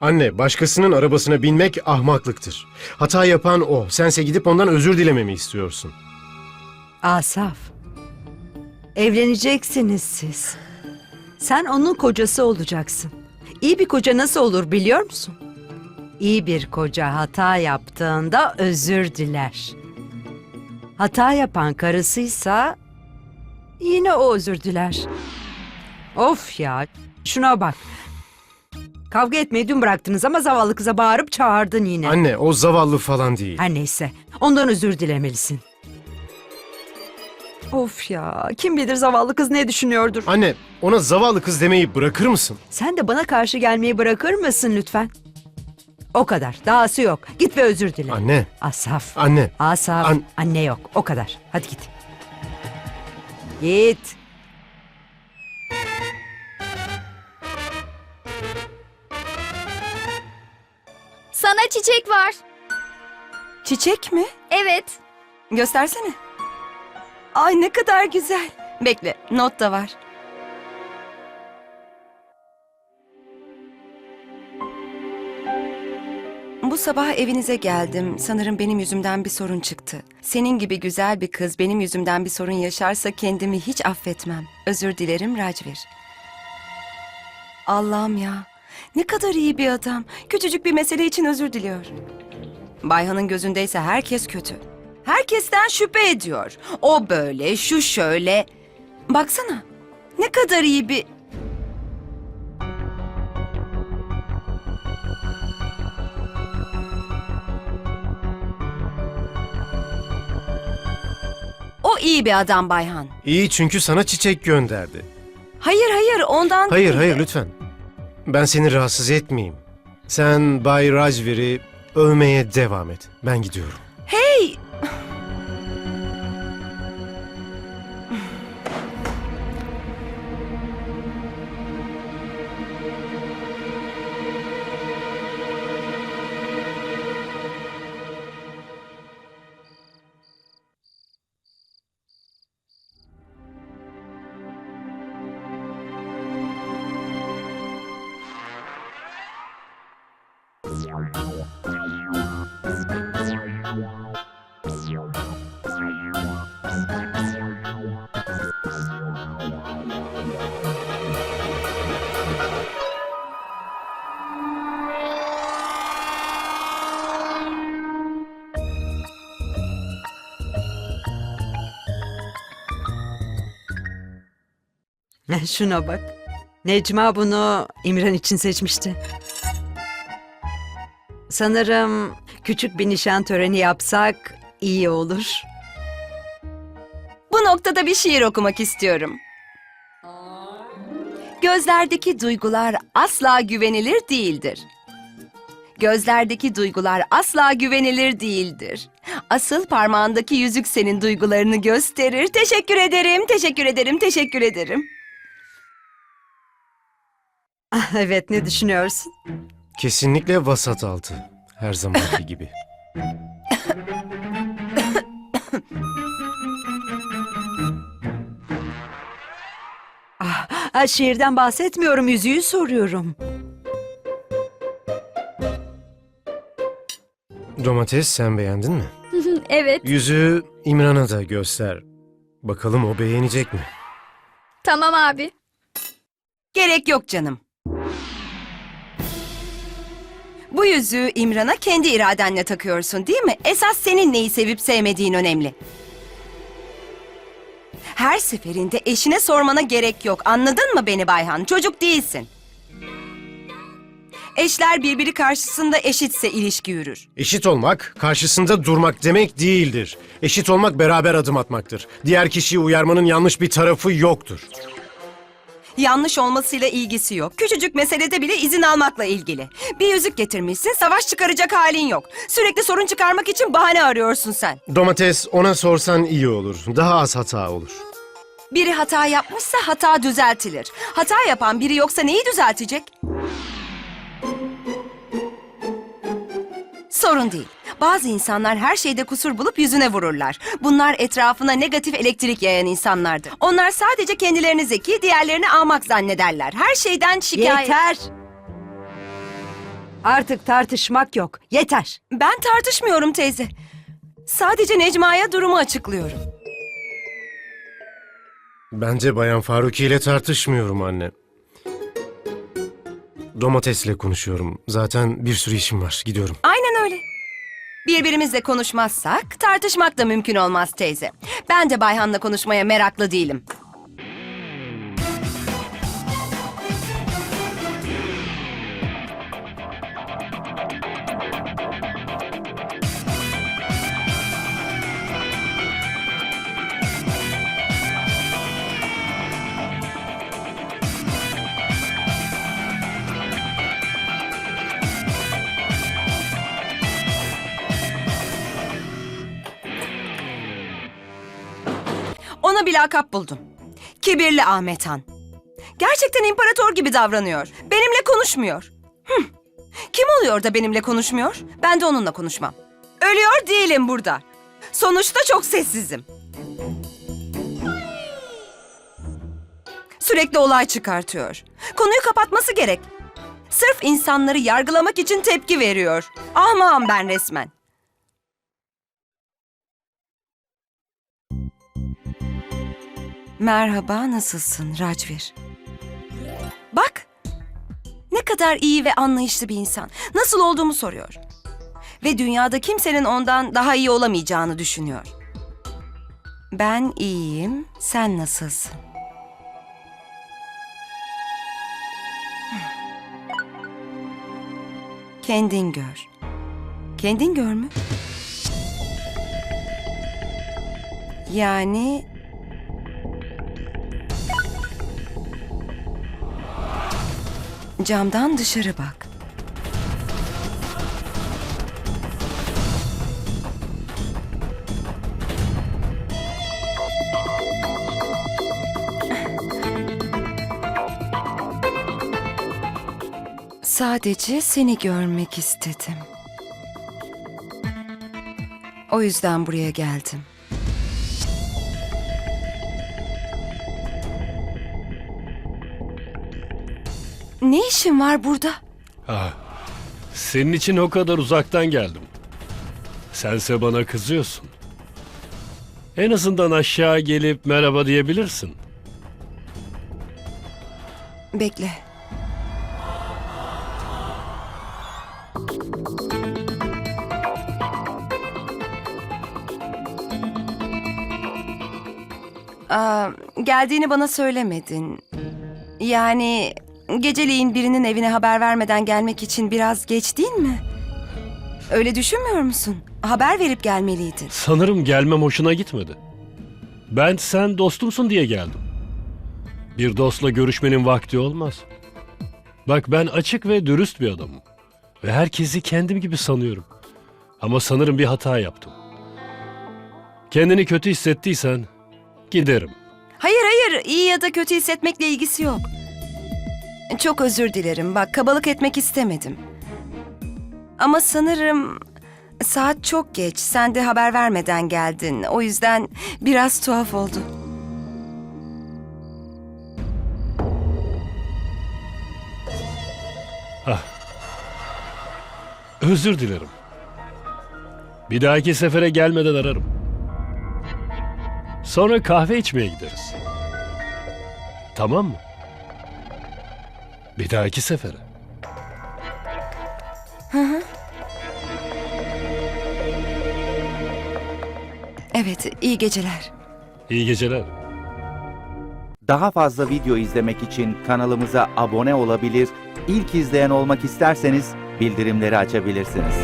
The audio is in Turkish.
Anne, başkasının arabasına binmek ahmaklıktır. Hata yapan o. Sense gidip ondan özür dilememi istiyorsun. Asaf. Evleneceksiniz siz. Sen onun kocası olacaksın. İyi bir koca nasıl olur biliyor musun? İyi bir koca hata yaptığında özür diler. Hata yapan karısıysa yine o özür diler. Of ya şuna bak. Kavga etmeyi dün bıraktınız ama zavallı kıza bağırıp çağırdın yine. Anne, o zavallı falan değil. Her neyse ondan özür dilemelisin. Of ya kim bilir zavallı kız ne düşünüyordur. Anne, ona zavallı kız demeyi bırakır mısın? Sen de bana karşı gelmeyi bırakır mısın lütfen? O kadar. Dahası yok. Git ve özür dile. Anne, Asaf. anne. Asaf. An- Anne yok. O kadar. Hadi git. Git. Çiçek var. Çiçek mi? Evet. Göstersene. Ay ne kadar güzel. Bekle, not da var. Bu sabah evinize geldim. Sanırım benim yüzümden bir sorun çıktı. Senin gibi güzel bir kız benim yüzümden bir sorun yaşarsa kendimi hiç affetmem. Özür dilerim Racvir. Allah'ım ya. Ne kadar iyi bir adam. Küçücük bir mesele için özür diliyor. Bayhan'ın gözündeyse herkes kötü. Herkesten şüphe ediyor. O böyle, şu şöyle. Baksana. Ne kadar iyi bir... O iyi bir adam Bayhan. İyi çünkü sana çiçek gönderdi. Hayır hayır ondan Hayır, değil. hayır lütfen. Ben seni rahatsız etmeyeyim. Sen Bay Rajvir'i övmeye devam et. Ben gidiyorum. Hey! Şuna bak. Necma bunu İmran için seçmişti. Sanırım küçük bir nişan töreni yapsak iyi olur. Bu noktada bir şiir okumak istiyorum. Gözlerdeki duygular asla güvenilir değildir. Gözlerdeki duygular asla güvenilir değildir. Asıl parmağındaki yüzük senin duygularını gösterir. Teşekkür ederim, teşekkür ederim, teşekkür ederim. Ah, evet ne düşünüyorsun? Kesinlikle vasat altı. Her zamanki gibi. Ha, şiirden bahsetmiyorum yüzüğü soruyorum. Domates sen beğendin mi? Evet. Yüzüğü İmran'a da göster. Bakalım o beğenecek mi? Tamam abi. Gerek yok canım. Bu yüzüğü İmran'a kendi iradenle takıyorsun değil mi? Esas senin neyi sevip sevmediğin önemli. Her seferinde eşine sormana gerek yok. Anladın mı beni Bayhan? Çocuk değilsin. Eşler birbiri karşısında eşitse ilişki yürür. Eşit olmak, karşısında durmak demek değildir. Eşit olmak beraber adım atmaktır. Diğer kişiyi uyarmanın yanlış bir tarafı yoktur. Yanlış olmasıyla ilgisi yok. Küçücük meselede bile izin almakla ilgili. Bir yüzük getirmişsin, savaş çıkaracak halin yok. Sürekli sorun çıkarmak için bahane arıyorsun sen. Domates ona sorsan iyi olur. Daha az hata olur. Biri hata yapmışsa hata düzeltilir. Hata yapan biri yoksa neyi düzeltecek? Sorun değil. Bazı insanlar her şeyde kusur bulup yüzüne vururlar. Bunlar etrafına negatif elektrik yayan insanlardır. Onlar sadece kendilerini zeki, diğerlerini ahmak zannederler. Her şeyden şikayet... Yeter. Artık tartışmak yok. Yeter. Ben tartışmıyorum teyze. Sadece Necma'ya durumu açıklıyorum. Bence Bayan Faruki ile tartışmıyorum anne. Domatesle konuşuyorum. Zaten bir sürü işim var. Gidiyorum. Aynen öyle. Birbirimizle konuşmazsak tartışmak da mümkün olmaz teyze. Ben de Bayhan'la konuşmaya meraklı değilim. Ona bir lakap buldum. Kibirli Ahmet Han. Gerçekten imparator gibi davranıyor. Benimle konuşmuyor. Hıh. Kim oluyor da benimle konuşmuyor? Ben de onunla konuşmam. Ölüyor değilim burada. Sonuçta çok sessizim. Sürekli olay çıkartıyor. Konuyu kapatması gerek. Sırf insanları yargılamak için tepki veriyor. Ahmağım ben resmen. Merhaba, nasılsın Racvir? Bak, ne kadar iyi ve anlayışlı bir insan. Nasıl olduğumu soruyor. Ve dünyada kimsenin ondan daha iyi olamayacağını düşünüyor. Ben iyiyim, sen nasılsın? Kendin gör. Kendin gör mü? Yani Camdan dışarı bak. Sadece seni görmek istedim. O yüzden buraya geldim. Ne işin var burada? Ah, senin için o kadar uzaktan geldim. Sense bana kızıyorsun. En azından aşağı gelip merhaba diyebilirsin. Bekle. Aa, geldiğini bana söylemedin. Yani geceleyin birinin evine haber vermeden gelmek için biraz geç değil mi? Öyle düşünmüyor musun? Haber verip gelmeliydin. Sanırım gelmem hoşuna gitmedi. Ben sen dostumsun diye geldim. Bir dostla görüşmenin vakti olmaz. Bak ben açık ve dürüst bir adamım. Ve herkesi kendim gibi sanıyorum. Ama sanırım bir hata yaptım. Kendini kötü hissettiysen giderim. Hayır hayır iyi ya da kötü hissetmekle ilgisi yok. Çok özür dilerim bak kabalık etmek istemedim. Ama sanırım saat çok geç sen de haber vermeden geldin. O yüzden biraz tuhaf oldu. Özür dilerim. Bir dahaki sefere gelmeden ararım. Sonra kahve içmeye gideriz. Tamam mı? Bir dahaki sefere. Evet iyi geceler. İyi geceler. Daha fazla video izlemek için kanalımıza abone olabilir, ilk izleyen olmak isterseniz bildirimleri açabilirsiniz.